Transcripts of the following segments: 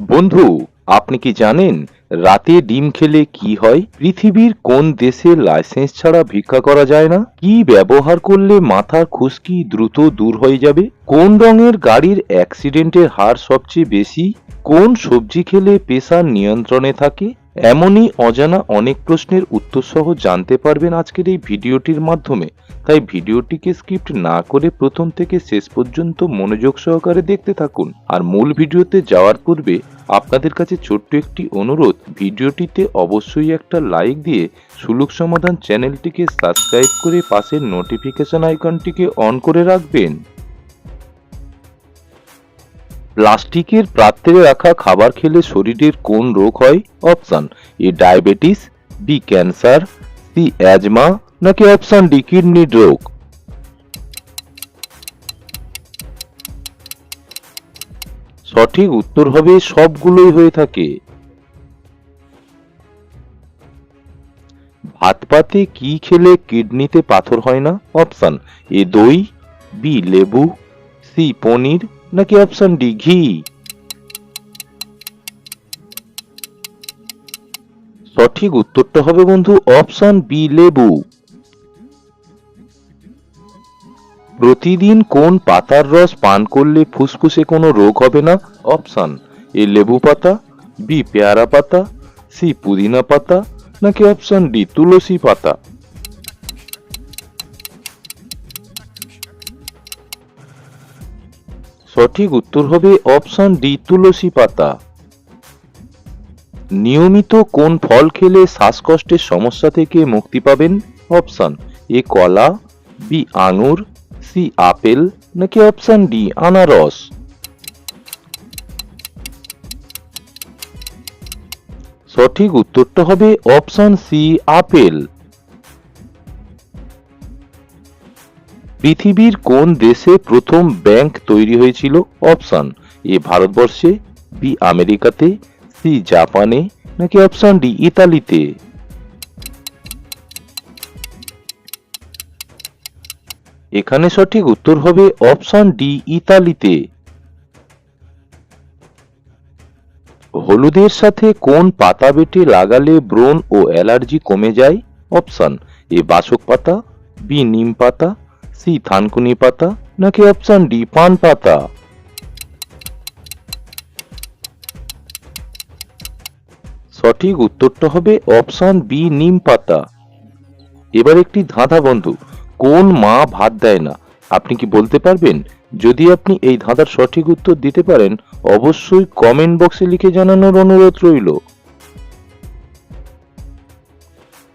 বন্ধু, আপনি কি জানেন রাতে ডিম খেলে কি হয়? পৃথিবীর কোন দেশে লাইসেন্স ছাড়া ভিক্ষা করা যায় না? কি ব্যবহার করলে মাথার খুশকি দ্রুত দূর হয়ে যাবে? কোন রঙের গাড়ির অ্যাক্সিডেন্টের হার সবচেয়ে বেশি? কোন সবজি খেলে প্রেশার নিয়ন্ত্রণে থাকে? এমনই অজানা অনেক প্রশ্নের উত্তর সহ জানতে পারবেন আজকের এই ভিডিওটির মাধ্যমে। তাই ভিডিওটিকে স্কিপ্ট না করে প্রথম থেকে শেষ পর্যন্ত মনোযোগ সহকারে দেখতে থাকুন। আর মূল ভিডিওতে যাওয়ার পূর্বে আপনাদের কাছে ছোট্ট একটি অনুরোধ, ভিডিওটিতে অবশ্যই একটা লাইক দিয়ে সুলুক সমাধান চ্যানেলটিকে সাবস্ক্রাইব করে পাশের নোটিফিকেশন আইকনটিকে অন করে রাখবেন। প্লাস্টিকের পাত্রে রাখা খাবার খেলে শরীরের কোন রোগ হয়? Option, A diabetes, B cancer, C asthma নাকি অপশন ডি কিডনির রোগ? সঠিক উত্তর হবে সবগুলোই হয়ে থাকে। ভাত পাতে কি খেলে কিডনিতে পাথর হয় না? অপশন এ দই, বি লেবু, সি পনির, নাকি অপশন ডি ঘি? সঠিক উত্তরটা হবে বন্ধু অপশন বি লেবু। প্রতিদিন কোন পাতার রস পান করলে ফুসফুসে কোনো রোগ হবে না? অপশান এ লেবু পাতা বি পেয়ারা পাতা সি পুদিনা পাতা, নাকি অপশান ডি তুলসী পাতা? সঠিক উত্তর হবে অপশান ডি তুলসী পাতা। নিয়মিত কোন ফল খেলে শ্বাসকষ্টের সমস্যা থেকে মুক্তি পাবেন? অপশান এ কলা বি আঙুর সি আপেল, নাকি অপশন ডি আনারস? সঠিক উত্তরটা হবে অপশন সি আপেল। পৃথিবীর কোন দেশে প্রথম ব্যাংক তৈরি হয়েছিল? অপশন এ ভারতবর্ষে, বি আমেরিকাতে, সি জাপানে, নাকি অপশন ডি ইতালিতে? এখানে সঠিক উত্তর হবে অপশন ডি, ইতালিতে। হলুদের সাথে কোন পাতা বেটে লাগালে ব্রণ ও অ্যালার্জি কমে যায়? অপশন এ, বাসক পাতা, বি, নিম পাতা, সি, থানকুনি পাতা, নাকি অপশন ডি, পান পাতা? সঠিক উত্তরটা হবে অপশন বি, নিম পাতা। এবার একটি ধাঁধা বন্ধু। কোন মা ভাত দেয় না? আপনি কি বলতে পারবেন? যদি আপনি এই ধাঁধার সঠিক উত্তর দিতে পারেন, অবশ্যই কমেন্ট বক্সে লিখে জানানোর অনুরোধ রইল।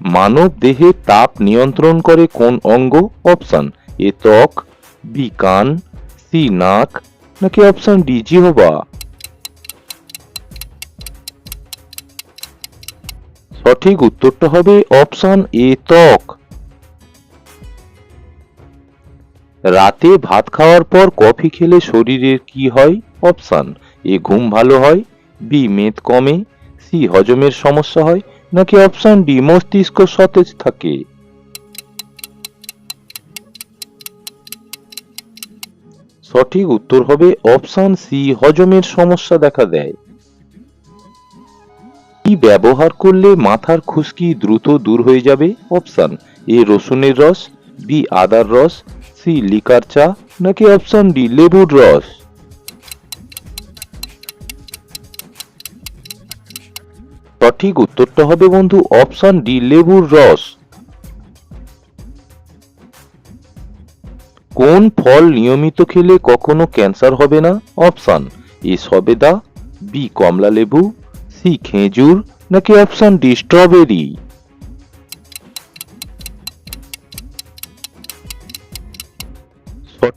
মানব দেহে তাপ নিয়ন্ত্রণ করে কোন অঙ্গ? অপশন, এ ত্বক, বি কান, সি নাক, নাকি অপশন ডি জিহবা? সঠিক উত্তরটা হবে অপশন এ ত্বক। রাতে ভাত খাওয়ার পর কফি খেলে শরীরের কি হয়? অপশন, এ ঘুম ভালো হয়, বি মেদ কমে, সি হজমের সমস্যা হয়, নাকি অপশন ডি মস্তিষ্ক সতেজ থাকে? সঠিক উত্তর হবে অপশন সি, হজমের সমস্যা দেখা দেয়। কি ব্যবহার করলে মাথার খুশকি দ্রুত দূর হয়ে যাবে? অপশন, এ রসুনের রস, বি আদার রস সি লিকার চা নাকি অপশন ডি লেবুর রস? সঠিক উত্তরটা হবে বন্ধু অপশন ডি লেবুর রস। কোন ফল নিয়মিত খেলে কখনো ক্যান্সার হবে না? অপশন এ সবেদা বি কমলা লেবু সি খেজুর, নাকি অপশন ডি স্ট্রবেরি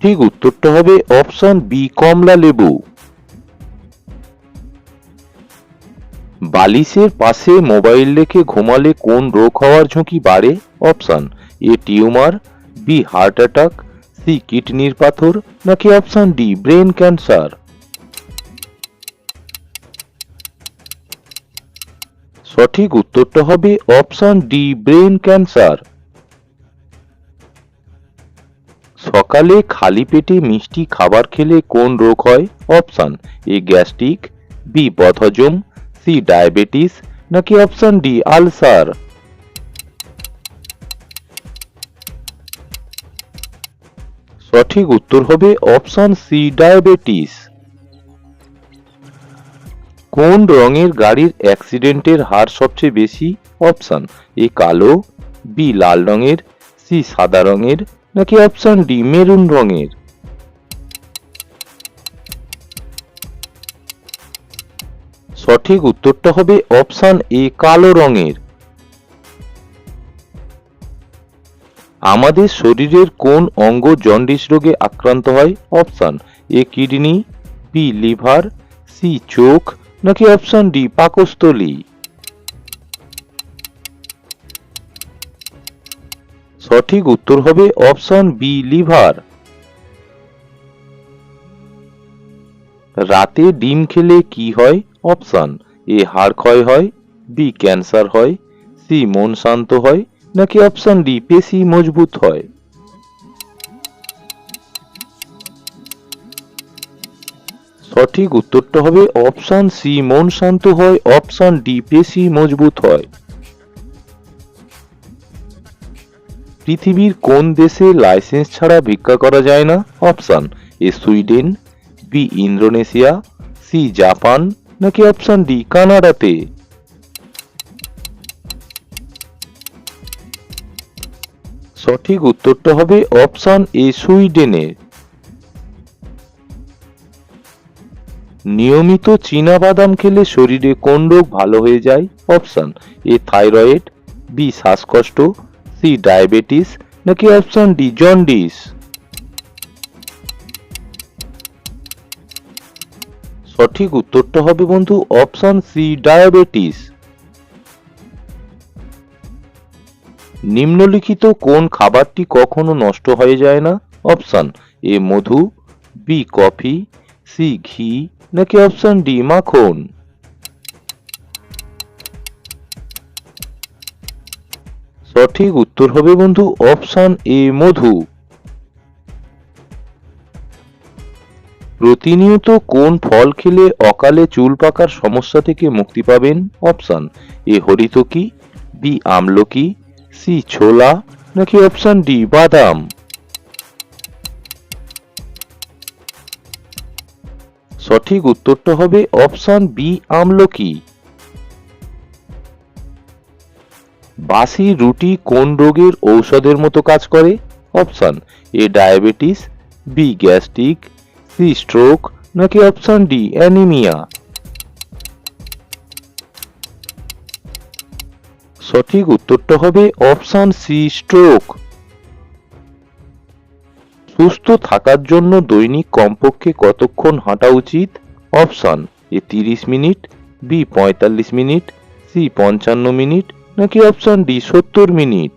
সঠিক উত্তরটা হবে অপশন বি, কমলা লেবু। বালিশের পাশে মোবাইল রেখে ঘুমালে কোন রোগ হওয়ার ঝুঁকি বাড়ে? Option A, tumour, B, heart attack, C, কিডনির পাথর, নাকি অপশন ডি, ব্রেন ক্যান্সার? সঠিক উত্তরটা হবে অপশন ডি, ব্রেন ক্যান্সার। সকালে খালি পেটে মিষ্টি খাবার খেলে কোন রোগ হয়? অপশন, এ গ্যাস্ট্রিক, বি বদহজম সি ডায়াবেটিস, নাকি অপশন ডি আলসার? সঠিক উত্তর হবে অপশন সি ডায়াবেটিস। কোন রঙের গাড়ির অ্যাক্সিডেন্টের হার সবচেয়ে বেশি? অপশন, এ কালো, বি লাল রঙের, সি সাদা রঙের নাকি অপশন ডি মেরুন রঙের? সঠিক উত্তরটা হবে অপশন এ কালো রঙের। আমাদের শরীরের কোন অঙ্গ জন্ডিস রোগে আক্রান্ত হয়? Option A kidney B liver C চোখ, নাকি অপশন ডি পাকস্থলী? সঠিক উত্তর হবে অপশন বি, লিভার। রাতে ডিম খেলে কি হয়? অপশন এ, হাড় ক্ষয় হয়, বি, ক্যান্সার হয়, সি, মন শান্ত হয়, নাকি অপশন ডি, পেশি মজবুত হয়? সঠিক উত্তরটা হবে অপশন সি, মন শান্ত হয়, অপশন ডি, পেশি মজবুত হয়। পৃথিবীর কোন দেশে লাইসেন্স ছাড়া ভিক্ষা করা যায় না? Option A Sweden, B Indonesia, C Japan, নাকি অপশান ডি কানাডাতে? সঠিক উত্তরটা হবে অপশান এ সুইডেনে। নিয়মিত চীনা বাদাম খেলে শরীরে কোন রোগ ভালো হয়ে যায়? অপশান এ থাইরয়েড, বি শ্বাসকষ্ট সি ডায়াবেটিস নাকি অপশন ডি জন্ডিস? সঠিক উত্তরটা হবে বন্ধু অপশন সি ডায়াবেটিস। নিম্নলিখিত কোন খাবারটি কখনো নষ্ট হয়ে যায় না? অপশন এ মধু, বি কফি, সি ঘি, নাকি অপশন ডি মাখন? সঠিক উত্তর হবে বন্ধু অপশন এ, মধু। প্রতিনিয়ত কোন ফল খেলে অকালে চুল পাকার সমস্যা থেকে মুক্তি পাবেন? অপশন এ, হরিতকি, বি, আমলকি, সি, ছোলা, নাকি অপশন ডি, বাদাম। সঠিক উত্তরটা হবে অপশন বি, আমলকি। বাসি রুটি কোন রোগের ঔষধের মতো কাজ করে? Option A diabetes, B gastric, C stroke, নাকি অপশন ডি অ্যানিমিয়া? সঠিক উত্তরটা হবে অপশন সি স্ট্রোক। সুস্থ থাকার জন্য দৈনিক কমপক্ষে কতক্ষণ হাঁটা উচিত? অপশন এ তিরিশ মিনিট, বি পঁয়তাল্লিশ মিনিট, সি পঞ্চান্ন মিনিট নাকি অপশন ডি সত্তর মিনিট?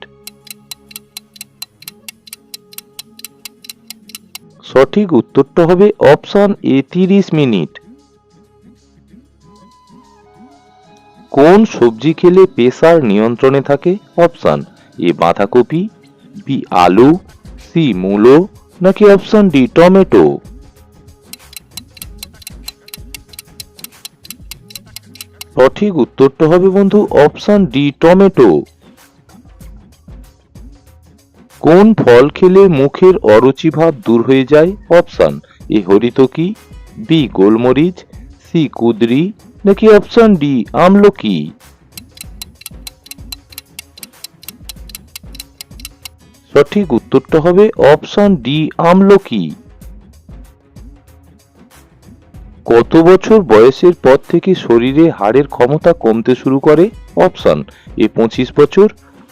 সঠিক উত্তরটা হবে অপশন এ তিরিশ মিনিট। কোন সবজি খেলে প্রেসার নিয়ন্ত্রণে থাকে? অপশন এ বাঁধাকপি বি আলু সি মূলো, নাকি অপশন ডি টমেটো? সঠিক উত্তরটা হবে বন্ধু অপশন ডি, টমেটো। কোন ফল খেলে মুখের অরুচি ভাব দূর হয়ে যায়? অপশন এ হরিতকি, বি গোলমরিচ, সি কুদরি, নাকি অপশন ডি আমলকি? সঠিক উত্তরটা হবে অপশন ডি, আমলকি। কত বছর বয়সের পর থেকে শরীরে হাড়ের ক্ষমতা কমতে শুরু করে? অপশান, এ পঁচিশ বছর,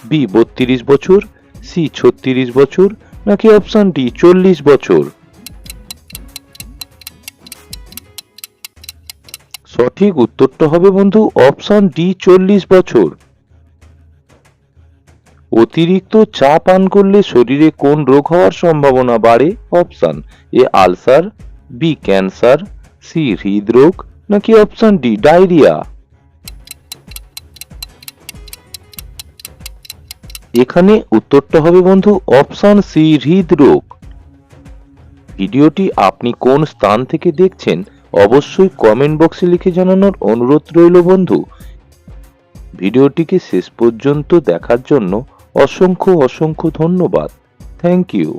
বি বত্রিশ বছর, সি ছত্রিশ বছর, নাকি অপশান ডি চল্লিশ বছর? সঠিক উত্তরটা হবে বন্ধু অপশান ডি চল্লিশ বছর। অতিরিক্ত চা পান করলে শরীরে কোন রোগ হওয়ার সম্ভাবনা বাড়ে? Option, A ulcer, B cancer C হৃদরোগ নাকি অপশন ডি ডায়রিয়া এখানে উত্তরটা হবে বন্ধু অপশন সি হৃদরোগ। ভিডিওটি আপনি কোন স্থান থেকে দেখছেন, অবশ্যই কমেন্ট বক্সে লিখে জানানোর অনুরোধ রইল বন্ধু। ভিডিওটিকে শেষ পর্যন্ত দেখার জন্য অসংখ্য অসংখ্য ধন্যবাদ। Thank you